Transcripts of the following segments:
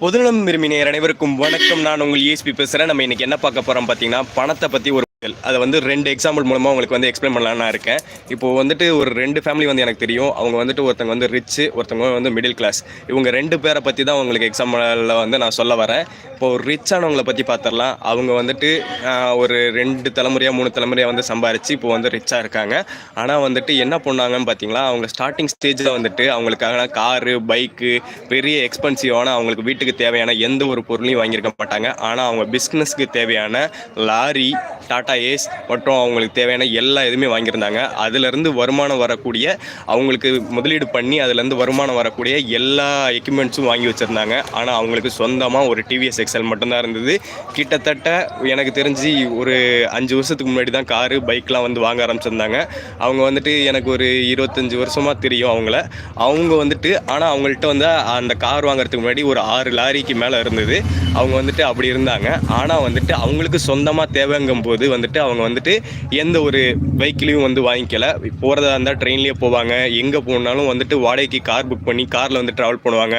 பொதுநலம் விரும்பினர் அனைவருக்கும் வணக்கம். நான் உங்கள் ஏஸ்பி பேசுகிறேன் நம்ம இன்னைக்கு என்ன பார்க்க போகிறோம் பார்த்தீங்கன்னா பணத்தை பற்றி ஒரு அதை வந்து ரெண்டு எக்ஸாம்பிள் மூலமாக உங்களுக்கு வந்து எக்ஸ்பிளைன் பண்ணலான்னு நான் இருக்கேன். இப்போ வந்துட்டு ஒரு ரெண்டு ஃபேமிலி வந்து எனக்கு தெரியும். அவங்க வந்துட்டு ஒருத்தங்க வந்து ரிச்சு ஒருத்தவங்க வந்து மிடில் கிளாஸ் இவங்க ரெண்டு பேரை பற்றி தான் உங்களுக்கு எக்ஸாம்பிளில் வந்து நான் சொல்ல வரேன். இப்போ ரிச்சானவங்களை பற்றி பார்த்துடலாம் அவங்க வந்துட்டு ஒரு ரெண்டு தலைமுறையாக மூணு தலைமுறையாக வந்து சம்பாரித்து இப்போ வந்து ரிச்சாக இருக்காங்க. ஆனால் வந்துட்டு என்ன பண்ணாங்கன்னு பார்த்தீங்களா அவங்க ஸ்டார்டிங் ஸ்டேஜில் வந்துட்டு அவங்களுக்கான காரு பைக்கு பெரிய எக்ஸ்பென்சிவான அவங்களுக்கு வீட்டுக்கு தேவையான எந்த ஒரு பொருளையும் வாங்கியிருக்க மாட்டாங்க. ஆனால் அவங்க பிஸ்னஸ்க்கு தேவையான லாரி டாடா ஏஸ் மற்றும் அவங்களுக்கு தேவையான எல்லா இதுவுமே வாங்கியிருந்தாங்க. அதுலேருந்து வருமானம் வரக்கூடிய அவங்களுக்கு முதலீடு பண்ணி அதுலேருந்து வருமானம் வரக்கூடிய எல்லா எக்யூப்மெண்ட்ஸும் வாங்கி வச்சுருந்தாங்க. ஆனால் அவங்களுக்கு சொந்தமாக ஒரு டிவிஎஸ் எக்ஸல் மட்டும்தான் இருந்தது. கிட்டத்தட்ட எனக்கு தெரிஞ்சு ஒரு அஞ்சு வருஷத்துக்கு முன்னாடி தான் காரு பைக்லாம் வந்து வாங்க ஆரம்பிச்சிருந்தாங்க. அவங்க வந்துட்டு எனக்கு ஒரு இருபத்தஞ்சி வருஷமாக தெரியும் அவங்கள. அவங்க வந்துட்டு ஆனால் அவங்கள்ட்ட வந்து அந்த கார் வாங்குறதுக்கு முன்னாடி ஒரு ஆறு லாரிக்கு மேலே இருந்தது. அவங்க வந்துட்டு அப்படி இருந்தாங்க. ஆனால் வந்துட்டு அவங்களுக்கு சொந்தமாக தேவைங்கும் போது வந்துட்டு அவங்க வந்துட்டு எந்த ஒரு பைக்லேயும் வந்து வாங்கிக்கல. போகிறதா இருந்தால் ட்ரெயின்லேயே போவாங்க. எங்கே போனாலும் வந்துட்டு வாடகைக்கு கார் புக் பண்ணி காரில் வந்து ட்ராவல் பண்ணுவாங்க.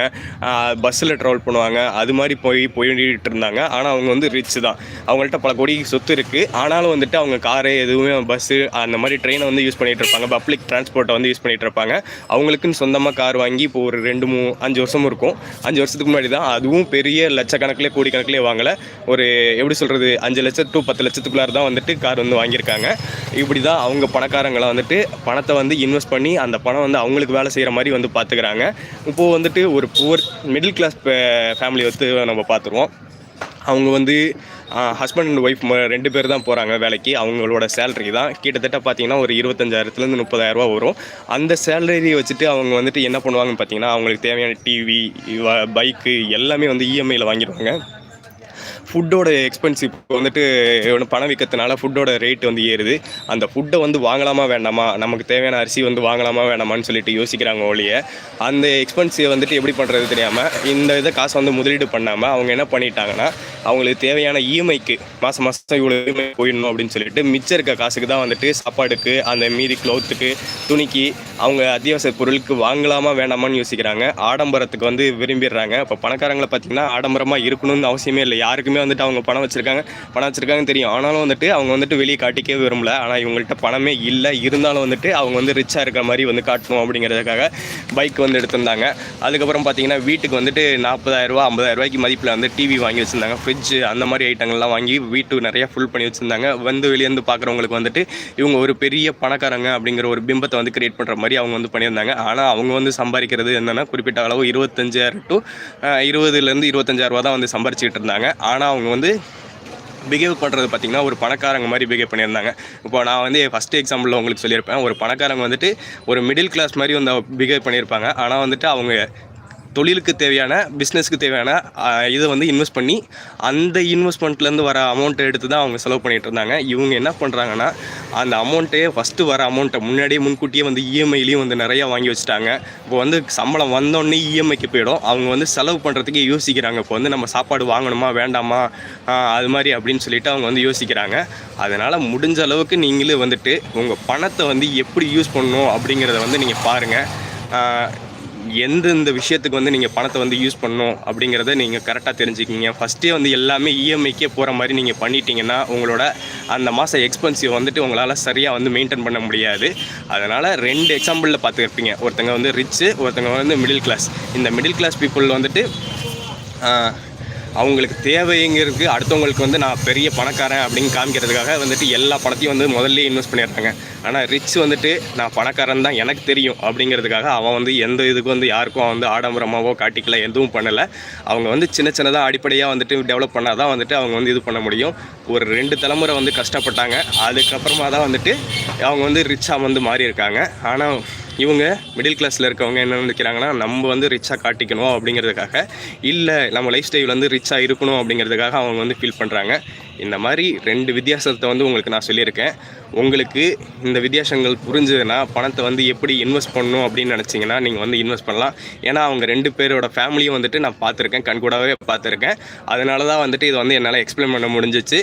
பஸ்ஸில் ட்ராவல் பண்ணுவாங்க. அது மாதிரி போய் போயிட்டு இருந்தாங்க. ஆனால் அவங்க வந்து ரிச் தான். அவங்கள்ட்ட பல கோடி சொத்து இருக்குது ஆனாலும் வந்துட்டு அவங்க காரு எதுவுமே பஸ்ஸு அந்த மாதிரி ட்ரெயினை வந்து யூஸ் பண்ணிகிட்டு இருப்பாங்க. பப்ளிக் டிரான்ஸ்போர்ட்டை வந்து யூஸ் பண்ணிகிட்டு இருப்பாங்க. அவங்களுக்குன்னு சொந்தமாக கார் வாங்கி இப்போ ஒரு ரெண்டு மூ அஞ்சு வருஷம் இருக்கும். அஞ்சு வருஷத்துக்கு முன்னாடி தான் அதுவும் பெரிய லட்சக்கணக்கிலே கோடி கணக்கிலே வாங்கலை. ஒரு எப்படி சொல்கிறது அஞ்சு லட்சம் டு பத்து லட்சத்துக்குள்ளார தான் வந்துட்டு கார் வந்து வாங்கியிருக்காங்க. இப்படி தான் அவங்க பணக்காரங்களை வந்துட்டு பணத்தை வந்து இன்வெஸ்ட் பண்ணி அந்த பணம் வந்து அவங்களுக்கு வேலை செய்கிற மாதிரி வந்து பார்த்துக்கிறாங்க இப்போது வந்துட்டு ஒரு புவர் மிடில் கிளாஸ் ஃபேமிலி வந்து நம்ம பார்த்துருவோம் அவங்க வந்து ஹஸ்பண்ட் அண்ட் ஒய்ஃப் ரெண்டு பேர் தான் போகிறாங்க வேலைக்கு. அவங்களோட சேலரி தான். கிட்டத்தட்ட பார்த்தீங்கன்னா ஒரு இருபத்தஞ்சாயிரத்துலேருந்து முப்பதாயிரரூபா வரும். அந்த சேலரி வச்சுட்டு அவங்க வந்துட்டு என்ன பண்ணுவாங்கன்னு பார்த்தீங்கன்னா அவங்களுக்கு தேவையான டிவி பைக்கு எல்லாமே வந்து இஎம்ஐயில் வாங்கிடுவாங்க. ஃபுட்டோட எக்ஸ்பென்ஸ் இப்போ வந்துட்டு ஒன்று பணம் விற்கிறதுனால ஃபுட்டோட ரேட் வந்து ஏறுது. அந்த ஃபுட்டை வந்து வாங்கலாமா வேண்டாமா? நமக்கு தேவையான அரிசி வந்து வாங்கலாமா வேண்டாமான்னு சொல்லிட்டு யோசிக்கிறாங்க ஒழிய அந்த எக்ஸ்பென்ஸை வந்துட்டு எப்படி பண்ணுறது தெரியாமல் இந்த இதை காசை வந்து முதலீடு பண்ணாமல் அவங்க என்ன பண்ணிட்டாங்கன்னா அவங்களுக்கு தேவையான இஎம்ஐக்கு மாதம் மாதம் இவ்வளோ இஎம்ஐ போயிடணும் அப்படின்னு சொல்லிட்டு மிச்சம் இருக்க காசுக்கு தான் வந்துட்டு சாப்பாடுக்கு அந்த மீதி க்ளோத்துக்கு துணிக்கு அவங்க அத்தியாவசிய பொருளுக்கு வாங்கலாமா வேண்டாமான்னு யோசிக்கிறாங்க. ஆடம்பரத்துக்கு வந்து விரும்பிடுறாங்க. இப்போ பணக்காரங்களை பார்த்திங்கன்னா ஆடம்பரமாக இருக்கணும்னு அவசியமே இல்லை. யாருக்குமே வந்துட்டு அவங்க பணம் வச்சுருக்காங்க. பணம் வச்சுருக்காங்கன்னு தெரியும். ஆனாலும் வந்துட்டு அவங்க வந்துட்டு வெளியே காட்டிக்கவே விரும்பல. ஆனால் இவங்கள்ட்ட பணமே இல்லை. இருந்தாலும் வந்துட்டு அவங்க வந்து ரிச்சாக இருக்கிற மாதிரி வந்து காட்டணும் அப்படிங்கிறதுக்காக பைக் வந்து எடுத்திருந்தாங்க. அதுக்கப்புறம் பார்த்தீங்கன்னா வீட்டுக்கு வந்துட்டு நாற்பதாயிரரூவா ஐம்பதாயிரரூவாய்க்கு மதிப்பில் வந்து டிவி வாங்கி வச்சுருந்தாங்க. ஃப்ரிட்ஜ் அந்த மாதிரி ஐட்டங்கள்லாம் வாங்கி வீட்டு நிறையா ஃபுல் பண்ணி வச்சுருந்தாங்க. வந்து வெளியேருந்து பார்க்குறவங்களுக்கு வந்துட்டு இவங்க ஒரு பெரிய பணக்காரங்க அப்படிங்கிற ஒரு பிம்பத்தை வந்து கிரியேட் பண்ணுற மாதிரி அவங்க வந்து பண்ணியிருந்தாங்க. ஆனால் அவங்க வந்து சம்பாதிக்கிறது என்னென்னா குறிப்பிட்ட அளவு இருபத்தஞ்சாயிரம் டு இருபதுலேருந்து இருபத்தஞ்சாயிரரூவா தான் வந்து சம்பாரிச்சிக்கிட்டு இருந்தாங்க. ஆனால் அவங்க வந்து பிஹேவ் பண்ணுறது பார்த்திங்கன்னா ஒரு பணக்காரங்க மாதிரி பிஹேவ் பண்ணியிருந்தாங்க. இப்போ நான் வந்து ஃபஸ்ட் எக்ஸாம்பிளில் உங்களுக்கு சொல்லியிருப்பேன். ஒரு பணக்காரங்க வந்துட்டு ஒரு மிடில் கிளாஸ் மாதிரி வந்து பிஹேவ் பண்ணியிருப்பாங்க. ஆனால் வந்துட்டு அவங்க தொழிலுக்கு தேவையான பிஸ்னஸ்க்கு தேவையான இதை வந்து இன்வெஸ்ட் பண்ணி அந்த இன்வெஸ்ட்மெண்ட்லேருந்து வர அமௌண்ட்டை எடுத்து தான் அவங்க செலவு பண்ணிகிட்டு இருந்தாங்க. இவங்க என்ன பண்ணுறாங்கன்னா அந்த அமௌண்ட்டே ஃபஸ்ட்டு வர அமௌண்ட்டை முன்னாடியே முன்கூட்டியே வந்து இஎம்ஐலையும் வந்து நிறையா வாங்கி வச்சுட்டாங்க. இப்போ வந்து சம்பளம் வந்தோடனே இஎம்ஐக்கு போயிடும். அவங்க வந்து செலவு பண்ணுறதுக்கு யோசிக்கிறாங்க. இப்போ வந்து நம்ம சாப்பாடு வாங்கணுமா வேண்டாமா? அது மாதிரி அப்படின்னு சொல்லிட்டு அவங்க வந்து யோசிக்கிறாங்க. அதனால் முடிஞ்ச அளவுக்கு நீங்களே வந்துட்டு உங்கள் பணத்தை வந்து எப்படி யூஸ் பண்ணணும் அப்படிங்கிறத வந்து நீங்கள் பாருங்கள் எந்தெந்த விஷயத்துக்கு வந்து நீங்கள் பணத்தை வந்து யூஸ் பண்ணணும் அப்படிங்கிறத நீங்கள் கரெக்டாக தெரிஞ்சுக்கிங்க. ஃபஸ்ட்டே வந்து எல்லாமே இஎம்ஐக்கே போகிற மாதிரி நீங்கள் பண்ணிட்டீங்கன்னா உங்களோட அந்த மாத எக்ஸ்பென்சிவ் வந்துட்டு உங்களால் சரியாக வந்து மெயின்டைன் பண்ண முடியாது. அதனால் ரெண்டு எக்ஸாம்பிளில் பார்த்துருப்பீங்க ஒருத்தங்க வந்து ரிச்சு ஒருத்தங்க வந்து மிடில் கிளாஸ் இந்த மிடில் கிளாஸ் பீப்புள் வந்துட்டு அவங்களுக்கு தேவைங்கிறதுக்கு அடுத்தவங்களுக்கு வந்து நான் பெரிய பணக்காரன் அப்படின்னு காமிக்கிறதுக்காக வந்துட்டு எல்லா பணத்தையும் வந்து முதல்ல இன்வெஸ்ட் பண்ணிடுறாங்க. ஆனால் ரிச் வந்துட்டு நான் பணக்காரன் தான் எனக்கு தெரியும் அப்படிங்கிறதுக்காக அவன் வந்து எந்த இதுக்கும் வந்து யாருக்கும் அவன் வந்து ஆடம்பரமாகவோ காட்டிக்கல எதுவும் பண்ணலை. அவங்க வந்து சின்ன சின்னதாக அடிப்படையாக வந்துட்டு டெவலப் பண்ணால் தான் வந்துட்டு அவங்க வந்து இது பண்ண முடியும். ஒரு ரெண்டு தலைமுறை வந்து கஷ்டப்பட்டாங்க. அதுக்கப்புறமா தான் வந்துட்டு அவங்க வந்து ரிச்சாக வந்து மாறி இருக்காங்க ஆனால் இவங்க மிடில் கிளாஸில் இருக்கவங்க என்ன நினைக்கிறாங்கன்னா நம்ம வந்து ரிச்சாக காட்டிக்கணும் அப்படிங்கிறதுக்காக இல்லை நம்ம லைஃப் ஸ்டைல் வந்து ரிச்சாக இருக்கணும் அப்படிங்கிறதுக்காக அவங்க வந்து ஃபீல் பண்ணுறாங்க இந்த மாதிரி ரெண்டு வித்தியாசத்தை வந்து உங்களுக்கு நான் சொல்லியிருக்கேன். உங்களுக்கு இந்த வித்தியாசங்கள் புரிஞ்சதுன்னா பணத்தை வந்து எப்படி இன்வெஸ்ட் பண்ணணும் அப்படின்னு நினச்சிங்கன்னா நீங்கள் வந்து இன்வெஸ்ட் பண்ணலாம். ஏன்னா அவங்க ரெண்டு பேரோட ஃபேமிலியும் வந்துட்டு நான் பார்த்துருக்கேன். கண்கூடாகவே பார்த்துருக்கேன். அதனால தான் வந்துட்டு இதை வந்து என்னால் எக்ஸ்பிளைன் பண்ண முடிஞ்சிச்சு.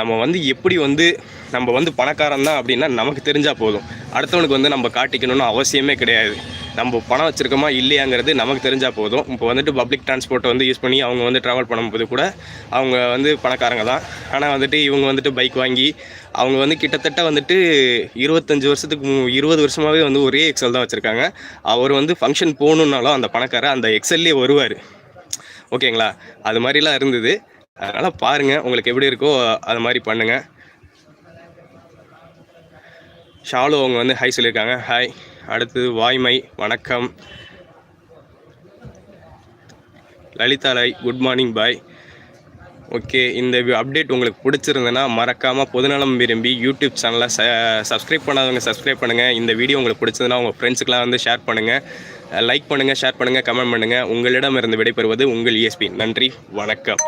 நம்ம வந்து எப்படி வந்து நம்ம வந்து பணக்காரன் தான் அப்படின்னா நமக்கு தெரிஞ்சால் போதும். அடுத்தவனுக்கு வந்து நம்ம காட்டிக்கணும்னு அவசியமே கிடையாது. நம்ம பணம் வச்சுருக்கோமா இல்லையாங்கிறது நமக்கு தெரிஞ்சால் போதும். இப்போ வந்துட்டு பப்ளிக் டிரான்ஸ்போர்ட்டை வந்து யூஸ் பண்ணி அவங்க வந்து ட்ராவல் பண்ணும்போது கூட அவங்க வந்து பணக்காரங்க தான். ஆனால் வந்துட்டு இவங்க வந்துட்டு பைக் வாங்கி அவங்க வந்து கிட்டத்தட்ட வந்துட்டு இருபத்தஞ்சி வருஷத்துக்கு இருபது வருஷமாகவே வந்து ஒரே எக்ஸல் தான் வச்சுருக்காங்க. அவர் வந்து ஃபங்க்ஷன் போகணுன்னாலும் அந்த பணக்காரர் அந்த எக்ஸல்லே வருவார். ஓகேங்களா? அது மாதிரிலாம் இருந்தது. அதனால் பாருங்கள் உங்களுக்கு எப்படி இருக்கோ அது மாதிரி பண்ணுங்கள் ஷாலு அவங்க வந்து ஹாய் சொல்லியிருக்காங்க. ஹாய் அடுத்தது வாய்மை வணக்கம். லலிதா லாய் குட் மார்னிங் பாய் ஓகே இந்த அப்டேட் உங்களுக்கு பிடிச்சிருந்ததுன்னா மறக்காமல் பொதுநலம் விரும்பி யூடியூப் சேனலை ச சப்ஸ்கிரைப் பண்ணாதவங்க சப்ஸ்கிரைப் பண்ணுங்கள் இந்த வீடியோ உங்களுக்கு பிடிச்சதுன்னா உங்கள் ஃப்ரெண்ட்ஸுக்கெலாம் வந்து ஷேர் பண்ணுங்கள் லைக் பண்ணுங்கள் ஷேர் பண்ணுங்கள் கமெண்ட் பண்ணுங்கள் உங்களிடமிருந்து விடைபெறுவது உங்கள் இஎஸ்பி நன்றி வணக்கம்.